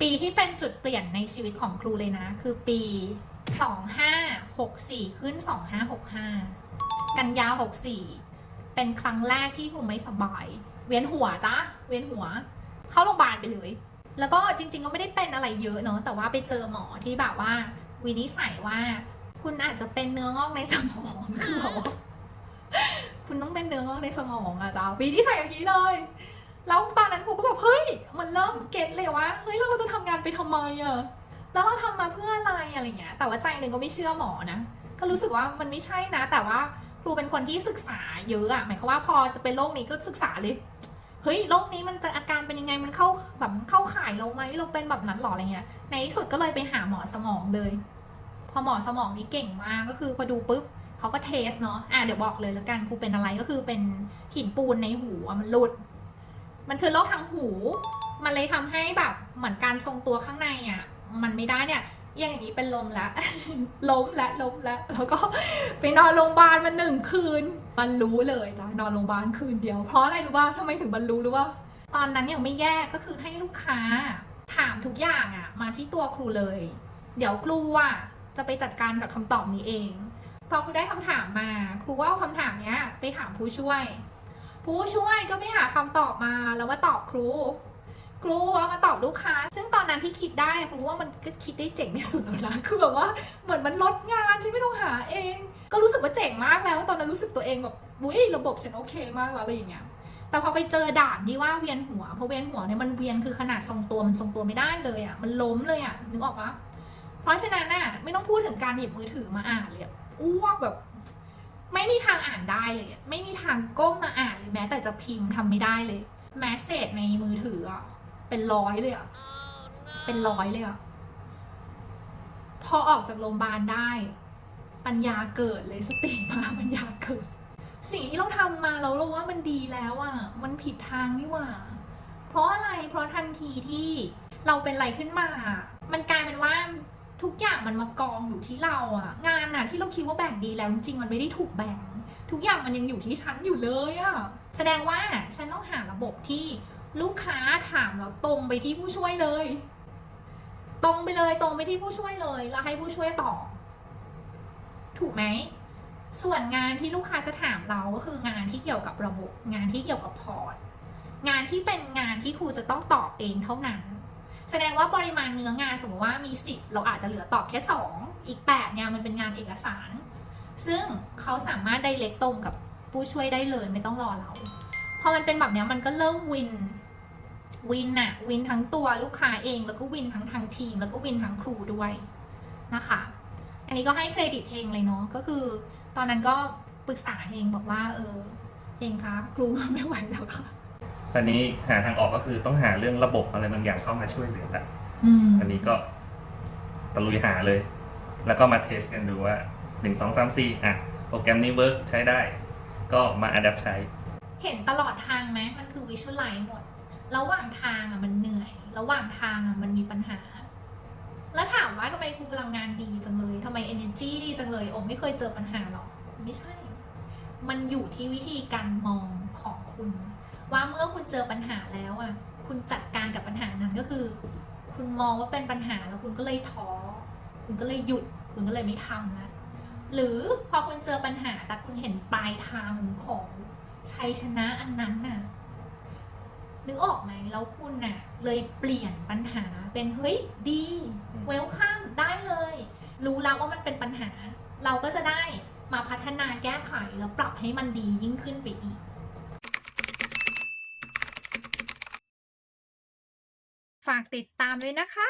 ปีที่เป็นจุดเปลี่ยนในชีวิตของครูเลยนะ คือปี 2564 ขึ้น 2565 กันยา 64 เป็นครั้งแรกที่ครูไม่สบาย เวียนหัวจ้ะเวียนหัว เข้าโรงพยาบาลไปเลย แล้วก็จริง ๆ ก็ไม่ได้เป็นอะไรเยอะเนาะแต่ว่าไปเจอหมอที่แบบว่า วินิจฉัยว่า คุณอาจจะเป็นเนื้องอกในสมองคือแบบว่าคุณต้องเป็นเนื้องอกในสมองอะจ้าวินิจฉัยอย่างนี้เลย แล้วตอนนั้นครูก็แบบเฮ้ยมันเริ่มเก็ตเลยว่าเฮ้ยเราจะทำงานไปทำไมอะแล้วเราทำมาเพื่ออะไรอะไรเงี้ยแต่ว่าใจหนึ่งก็ไม่เชื่อหมอนะก็รู้สึกว่ามันไม่ใช่นะ แต่ว่าครูเป็นคนที่ศึกษาเยอะอะหมายความว่าพอจะเป็นโรคนี้ก็ศึกษาเลยเฮ้ยโรคนี้มันจะอาการเป็นยังไงมันเข้าแบบเข้าข่ายเราไหมเราเป็นแบบนั้นหรออะไรเงี้ย ในที่สุดก็เลยไปหาหมอสมองเลย พอหมอสมองนี่เก่งมากก็คือพอดูปุ๊บเขาก็เทสเนาะอะเดี๋ยวบอกเลยแล้วกันครูเป็นอะไรก็คือเป็นหินปูนในหูมันหลุด มันคือโรคทางหู มันเลยทำให้แบบเหมือนการทรงตัวข้างในอะ มันไม่ได้เนี่ยอย่างนี้เป็นลมแล้วล้มแล้วล้มแล้วแล้วก็ไปนอนโรงพยาบาลมาหนึ่งคืนบรรลุเลยจ้ะนอนโรงพยาบาลคืนเดียว เพราะอะไรรู้ป่ะทำไมถึงบรรลุรู้ป่ะตอนนั้นยังไม่แยกก็คือให้ลูกค้า ถามทุกอย่างอะมาที่ตัวครูเลย เดี๋ยวครูอะจะไปจัดการกับคำตอบนี้เอง พอครูได้คำถามมา ครูก็เอาคำถามเนี้ย ไปถามผู้ช่วย ผู้ช่วยก็ไปหาคำตอบมาแล้วมาตอบครู ครูเอามาตอบลูกค้า ซึ่งตอนนั้นที่คิดได้ครูว่ามันก็คิดได้เจ๋งที่สุดแล้วนะคือแบบว่าเหมือนมันลดงานฉันไม่ต้องหาเอง ก็รู้สึกว่าเจ๋งมากแล้ว ตอนนั้นรู้สึกตัวเองแบบอุ้ยระบบฉันโอเคมากแล้วอะไรอย่างเงี้ยแต่พอไปเจอด่านที่ว่าเวียนหัวเพอเวียนหัวเนี่ยมันเวียนคือขนาดทรงตัวมันทรงตัวไม่ได้เลยอะมันล้มเลยอะนึกออกปะเพราะฉะนั้นน่ะไม่ต้องพูดถึงการหยิบมือถือมาอ่านเลยอ้วกแบบ ไม่มีทางอ่านได้เลยไม่มีทางก้มมาอ่านเลยแม้แต่จะพิมพ์ทำไม่ได้เลยแมสเซจในมือถืออะเป็นร้อยเลยอะเป็นร้อยเลยอะพอออกจากโรงพยาบาลได้ ปัญญาเกิดเลยสติมาปัญญาเกิด สิ่งที่เราทำมาเรารู้ว่ามันดีแล้วอะมันผิดทางนี่หว่า เพราะอะไรเพราะทันทีที่เราเป็นอะไรขึ้นมา ทุกอย่างมันมากองอยู่ที่เราอะงานอะที่เราคิดว่าแบ่งดีแล้วจริงๆมันไม่ได้ถูกแบ่ง ทุกอย่างมันยังอยู่ที่ฉันอยู่เลยอะแสดงว่าฉันต้องหาระบบที่ลูกค้าถามแล้วตรงไปที่ผู้ช่วยเลย ตรงไปเลยตรงไปที่ผู้ช่วยเลย แล้วให้ผู้ช่วยตอบถูกไหมส่วนงานที่ลูกค้าจะถามเราก็คืองานที่เกี่ยวกับระบบ งานที่เกี่ยวกับพอร์ตงานที่เป็นงานที่ครูจะต้องตอบเองเท่านั้น แสดงว่าปริมาณเนื้องานสมมติว่ามีสิบเราอาจจะเหลือตอบแค่สองอีกแปดเนี่ยมันเป็นงานเอกสาร ซึ่งเขาสามารถได้เล็กตรงกับผู้ช่วยได้เลยไม่ต้องรอเราพอมันเป็นแบบนี้มันก็เริ่มวินวินอะวินทั้งตัวลูกค้าเองแล้วก็วินทั้งทางทีม แล้วก็วินทั้งครูด้วยนะคะ อันนี้ก็ให้เครดิตเองเลยเนาะก็คือ ตอนนั้นก็ปรึกษาเองบอกว่า เออเองคะครูไม่ไหวแล้วค่ะ ตอนนี้หาทางออกก็คือต้องหาเรื่องระบบอะไรบางอย่างเข้ามาช่วยเหลือละอืมอันนี้ก็ตะลุยหาเลย แล้วก็มาเทสกันดูว่าหนึ่งสองสามสี่อะ โปรแกรมนี้เวิร์กใช้ได้ ก็มาอัดแอปใช้ เห็นตลอดทางไหมมันคือวิชวลไลซ์หมด ระหว่างทางอะมันเหนื่อย ระหว่างทางอะมันมีปัญหา แล้วถามว่าทำไมครูพลังงานดีจังเลยทำไม energy ดีจังเลยโอมไม่เคยเจอปัญหาหรอก ไม่ใช่ มันอยู่ที่วิธีการมองของคุณ ว่าเมื่อคุณเจอปัญหาแล้วอะ คุณจัดการกับปัญหานั้นก็คือ คุณมองว่าเป็นปัญหาแล้วคุณก็เลยท้อ คุณก็เลยหยุด คุณก็เลยไม่ทำนะ หรือพอคุณเจอปัญหาแต่คุณเห็นปลายทางของชัยชนะอันนั้นน่ะ นึกออกไหมแล้วคุณน่ะ เลยเปลี่ยนปัญหาเป็นเฮ้ยดีเวลข้ามได้เลย รู้แล้วว่ามันเป็นปัญหา เราก็จะได้มาพัฒนาแก้ไขแล้วปรับให้มันดียิ่งขึ้นไปอีก ฝากติดตามด้วยนะคะ